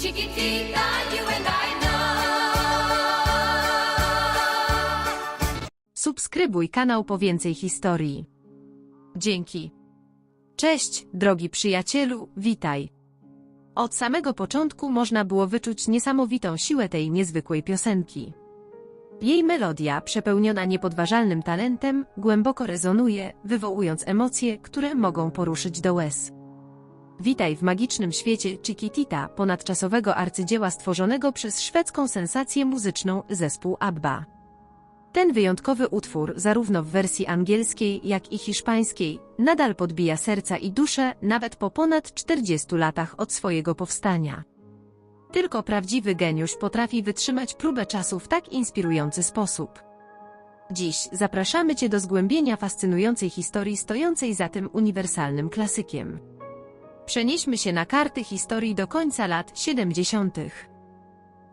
Chiquitita, you and I know. Subskrybuj kanał po więcej historii. Dzięki. Cześć, drogi przyjacielu, witaj. Od samego początku można było wyczuć niesamowitą siłę tej niezwykłej piosenki. Jej melodia, przepełniona niepodważalnym talentem, głęboko rezonuje, wywołując emocje, które mogą poruszyć do łez. Witaj w magicznym świecie Chiquitita, ponadczasowego arcydzieła stworzonego przez szwedzką sensację muzyczną zespół ABBA. Ten wyjątkowy utwór, zarówno w wersji angielskiej, jak i hiszpańskiej, nadal podbija serca i duszę nawet po ponad 40 latach od swojego powstania. Tylko prawdziwy geniusz potrafi wytrzymać próbę czasu w tak inspirujący sposób. Dziś zapraszamy Cię do zgłębienia fascynującej historii stojącej za tym uniwersalnym klasykiem. Przenieśmy się na karty historii do końca lat 70.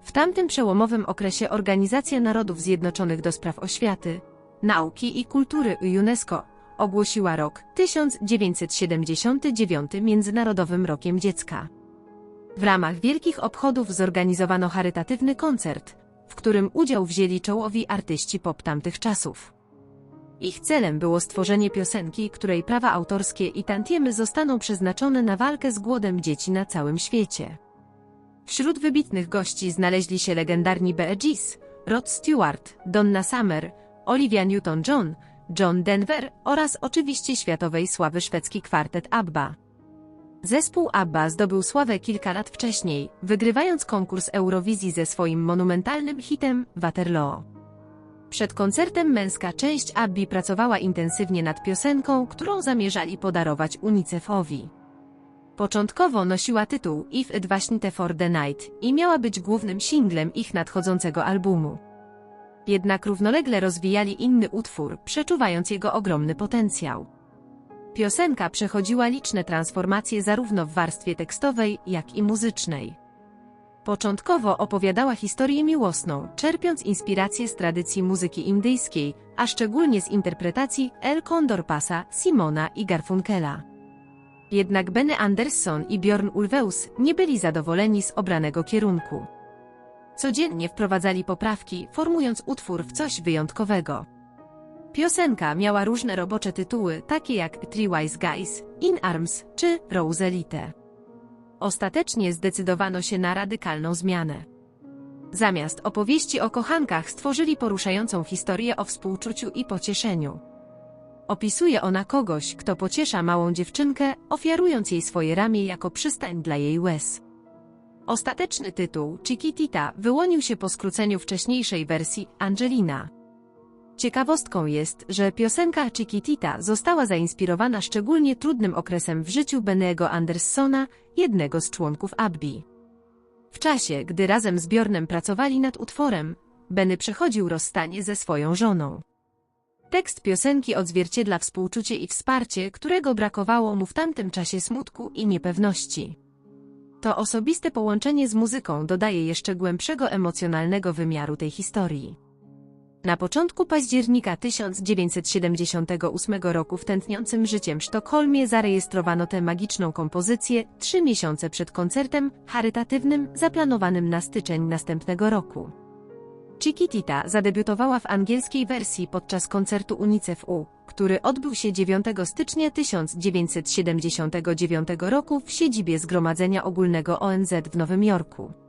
W tamtym przełomowym okresie Organizacja Narodów Zjednoczonych do Spraw Oświaty, Nauki i Kultury UNESCO ogłosiła rok 1979 Międzynarodowym Rokiem Dziecka. W ramach wielkich obchodów zorganizowano charytatywny koncert, w którym udział wzięli czołowi artyści pop tamtych czasów. Ich celem było stworzenie piosenki, której prawa autorskie i tantiemy zostaną przeznaczone na walkę z głodem dzieci na całym świecie. Wśród wybitnych gości znaleźli się legendarni Bee Gees, Rod Stewart, Donna Summer, Olivia Newton-John, John Denver oraz oczywiście światowej sławy szwedzki kwartet ABBA. Zespół ABBA zdobył sławę kilka lat wcześniej, wygrywając konkurs Eurowizji ze swoim monumentalnym hitem Waterloo. Przed koncertem męska część Abbi pracowała intensywnie nad piosenką, którą zamierzali podarować UNICEF-owi. Początkowo nosiła tytuł If It Wasn't for the Night i miała być głównym singlem ich nadchodzącego albumu. Jednak równolegle rozwijali inny utwór, przeczuwając jego ogromny potencjał. Piosenka przechodziła liczne transformacje zarówno w warstwie tekstowej, jak i muzycznej. Początkowo opowiadała historię miłosną, czerpiąc inspirację z tradycji muzyki indyjskiej, a szczególnie z interpretacji El Condor Pasa, Simona i Garfunkela. Jednak Benny Andersson i Bjorn Ulvaeus nie byli zadowoleni z obranego kierunku. Codziennie wprowadzali poprawki, formując utwór w coś wyjątkowego. Piosenka miała różne robocze tytuły, takie jak Three Wise Guys, In Arms czy Roselite. Ostatecznie zdecydowano się na radykalną zmianę. Zamiast opowieści o kochankach stworzyli poruszającą historię o współczuciu i pocieszeniu. Opisuje ona kogoś, kto pociesza małą dziewczynkę, ofiarując jej swoje ramię jako przystań dla jej łez. Ostateczny tytuł, Chiquitita, wyłonił się po skróceniu wcześniejszej wersji Angelina. Ciekawostką jest, że piosenka Chiquitita została zainspirowana szczególnie trudnym okresem w życiu Bennego Andersona, jednego z członków Abbi. W czasie, gdy razem z Bjornem pracowali nad utworem, Benny przechodził rozstanie ze swoją żoną. Tekst piosenki odzwierciedla współczucie i wsparcie, którego brakowało mu w tamtym czasie smutku i niepewności. To osobiste połączenie z muzyką dodaje jeszcze głębszego emocjonalnego wymiaru tej historii. Na początku października 1978 roku w tętniącym życiem Sztokholmie zarejestrowano tę magiczną kompozycję trzy miesiące przed koncertem charytatywnym zaplanowanym na styczeń następnego roku. Chiquitita zadebiutowała w angielskiej wersji podczas koncertu UNICEF-U, który odbył się 9 stycznia 1979 roku w siedzibie Zgromadzenia Ogólnego ONZ w Nowym Jorku.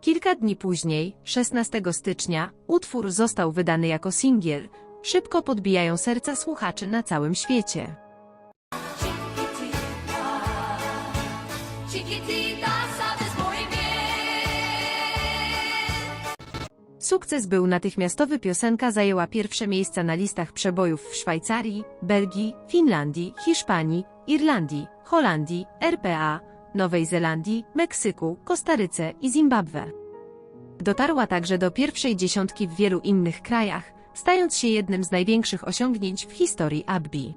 Kilka dni później, 16 stycznia, utwór został wydany jako singiel, szybko podbijają serca słuchaczy na całym świecie. Sukces był natychmiastowy piosenka zajęła pierwsze miejsca na listach przebojów w Szwajcarii, Belgii, Finlandii, Hiszpanii, Irlandii, Holandii, RPA, Nowej Zelandii, Meksyku, Kostaryce i Zimbabwe. Dotarła także do pierwszej dziesiątki w wielu innych krajach, stając się jednym z największych osiągnięć w historii Abbi.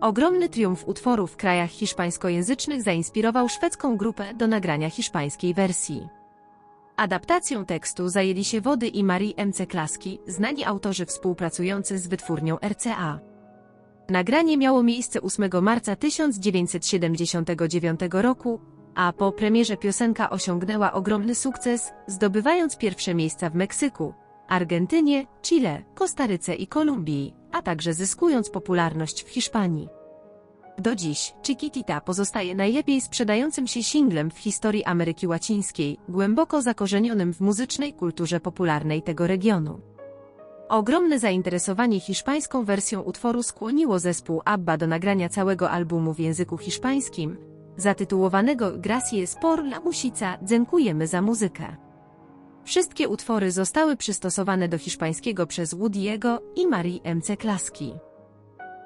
Ogromny triumf utworu w krajach hiszpańskojęzycznych zainspirował szwedzką grupę do nagrania hiszpańskiej wersji. Adaptacją tekstu zajęli się Wody i Marii MC Klaski, znani autorzy współpracujący z wytwórnią RCA. Nagranie miało miejsce 8 marca 1979 roku, a po premierze piosenka osiągnęła ogromny sukces, zdobywając pierwsze miejsca w Meksyku, Argentynie, Chile, Kostaryce i Kolumbii, a także zyskując popularność w Hiszpanii. Do dziś Chiquitita pozostaje najlepiej sprzedającym się singlem w historii Ameryki Łacińskiej, głęboko zakorzenionym w muzycznej kulturze popularnej tego regionu. Ogromne zainteresowanie hiszpańską wersją utworu skłoniło zespół ABBA do nagrania całego albumu w języku hiszpańskim, zatytułowanego Gracias por la musica, dziękujemy za muzykę. Wszystkie utwory zostały przystosowane do hiszpańskiego przez Woody'ego i Marii MC Klaski.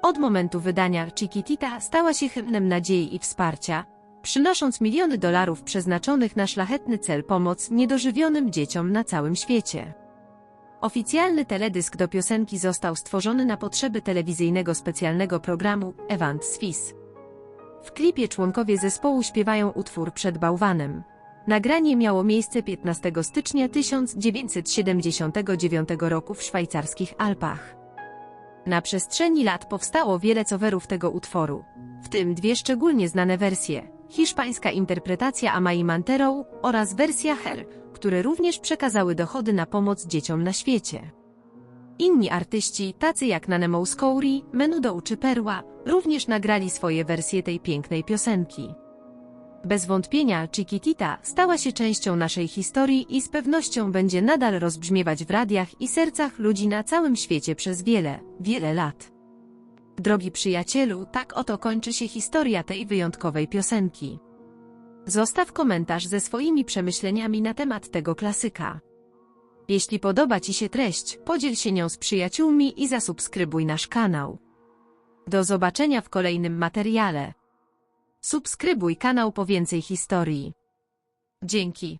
Od momentu wydania Chiquitita stała się hymnem nadziei i wsparcia, przynosząc miliony dolarów przeznaczonych na szlachetny cel pomoc niedożywionym dzieciom na całym świecie. Oficjalny teledysk do piosenki został stworzony na potrzeby telewizyjnego specjalnego programu Event Swiss. W klipie członkowie zespołu śpiewają utwór przed bałwanem. Nagranie miało miejsce 15 stycznia 1979 roku w szwajcarskich Alpach. Na przestrzeni lat powstało wiele coverów tego utworu, w tym dwie szczególnie znane wersje, hiszpańska interpretacja Amai Mantero oraz wersja Her, które również przekazały dochody na pomoc dzieciom na świecie. Inni artyści, tacy jak Nane Mouskouri, Menudo czy Perła, również nagrali swoje wersje tej pięknej piosenki. Bez wątpienia Chiquitita stała się częścią naszej historii i z pewnością będzie nadal rozbrzmiewać w radiach i sercach ludzi na całym świecie przez wiele, wiele lat. Drogi przyjacielu, tak oto kończy się historia tej wyjątkowej piosenki. Zostaw komentarz ze swoimi przemyśleniami na temat tego klasyka. Jeśli podoba Ci się treść, podziel się nią z przyjaciółmi i zasubskrybuj nasz kanał. Do zobaczenia w kolejnym materiale. Subskrybuj kanał po więcej historii. Dzięki.